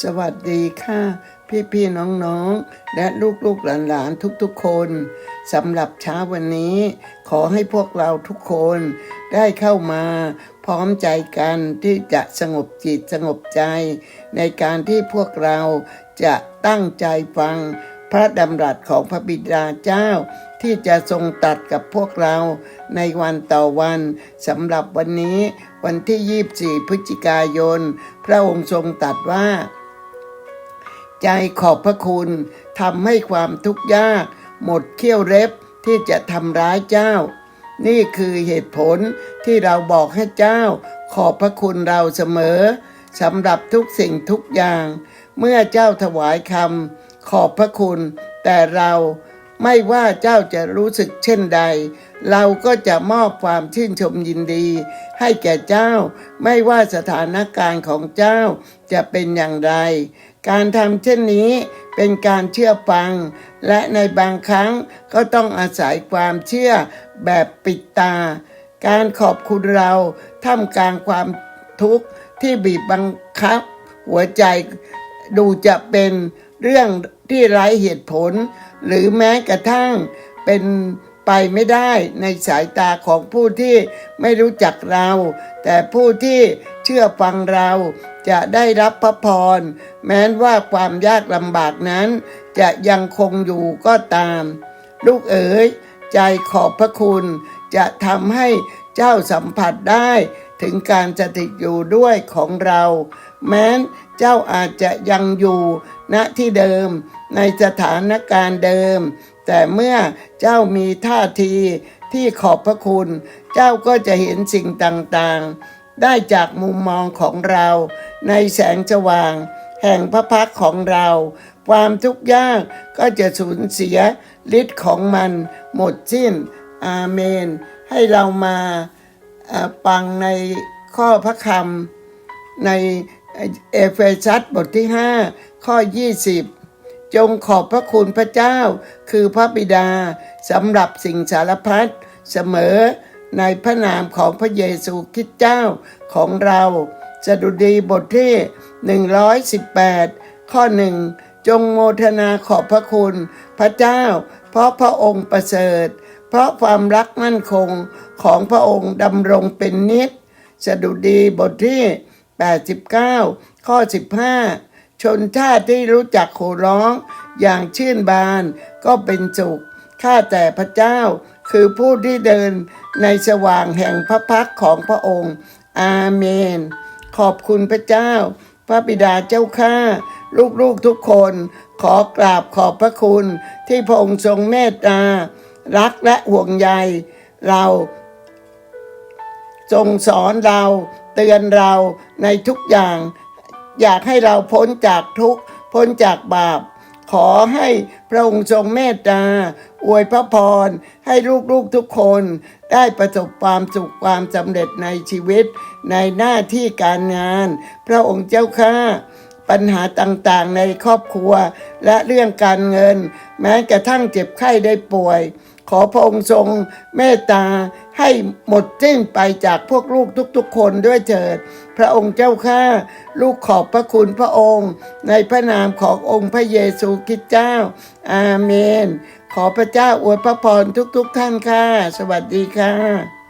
สวัสดีค่ะพี่พี่ๆน้องๆ และลูกๆหลานๆทุกๆคนสำหรับเช้าวันนี้ ขอให้พวกเราทุกคนได้เข้ามาพร้อมใจกันที่จะสงบจิตสงบใจ ในการที่พวกเราจะตั้งใจฟังพระดำรัสของพระบิดาเจ้า ที่จะทรงตัดกับพวกเราในวันต่อวันสำหรับวันนี้วันที่ 24 พฤศจิกายน พระองค์ทรงตัดว่า ใจขอบพระคุณทำให้ความทุกข์ยาก หมดเขี้ยวเล็บที่จะทำร้ายเจ้า นี่คือเหตุผลที่เราบอกให้เจ้า ขอบพระคุณเราเสมอสำหรับทุกสิ่งทุกอย่าง เมื่อเจ้าถวายคำขอบพระคุณ แต่เราไม่ว่าเจ้าจะรู้สึกเช่นใด เราก็จะมอบความชื่นชมยินดี ให้แก่เจ้า ไม่ว่าสถานการณ์ของเจ้าจะเป็นอย่างไร การทำเช่นนี้เป็นการเชื่อฟัง และในบางครั้งก็ต้องอาศัยความเชื่อแบบปิดตา การขอบคุณเราท่ามกลางความทุกข์ที่บีบบังคับ หัวใจดูจะเป็นเรื่องที่ไร้เหตุผล หรือแม้กระทั่งเป็นไปไม่ได้ในสายตาของผู้ที่ไม่รู้จักเรา แต่ผู้ที่เชื่อฟังเรา จะได้รับพระพร แม้ว่าความยากลำบากนั้น จะยังคงอยู่ก็ตาม ลูกเอ๋ยใจขอบพระคุณจะทำให้เจ้าสัมผัสได้ถึงการสถิตอยู่ด้วยของเรา แม้นเจ้าอาจจะยังอยู่ณที่เดิมในสถานการณ์เดิม แต่เมื่อเจ้ามีท่าทีที่ขอบพระคุณ เจ้าก็จะเห็นสิ่งต่างๆ ได้จากมุมมองของเรา ในแสงสว่าง แห่งพระพักของเรา ความทุกข์ยากก็จะสูญเสียฤทธิ์ของมันหมดสิ้น อาเมน ให้เรามาเอ่อฟังในข้อพระคำในเอเฟซัสบทที่ 5 ข้อ 20 จงขอบพระคุณพระเจ้า คือพระบิดาสำหรับสิ่งสารพัดเสมอในพระนามของพระเยซูคริสต์เจ้าของเรา สดุดีบทที่ 118 ข้อหนึ่งจงโมทนาขอบพระคุณ พระเจ้า เพราะพระองค์ประเสริฐ เพราะความรักมั่นคงของพระองค์ดำรงเป็นนิจสดุดีบทที่ 89 ข้อ 15 ชนชาติที่รู้จักโหร้องอย่างชื่นบานก็เป็นสุขข้าแต่พระเจ้าคือผู้ที่เดินในสว่างแห่งพระพักของพระองค์ อาเมน ขอบคุณพระเจ้า พระบิดาเจ้าข้าลูกๆทุกคน ขอกราบขอบพระคุณที่พระองค์ทรงเมตตา รักและห่วงใยเราทรงสอนเราเตือนเราในทุกอย่าง อยากให้เราพ้นจากทุกพ้นจากบาป ขอให้พระองค์ทรงเมตตา อวยพระพร ให้ลูกๆทุกคนได้ประสบความสุขความสำเร็จในชีวิต ในหน้าที่การงาน พระองค์เจ้าข้าปัญหาต่างๆในครอบครัว และเรื่องการเงิน แม้กระทั่งเจ็บไข้ได้ป่วย ขอพระองค์ทรงเมตตาให้หมดสิ้นไปจากพวกลูกทุกๆ คนด้วยเถิด พระองค์เจ้าข้าลูกขอบพระคุณพระองค์ ในพระนามขององค์พระเยซูคริสต์เจ้า อาเมน ขอพระเจ้าอวยพระพรทุกๆ ท่านค่ะ สวัสดีค่ะ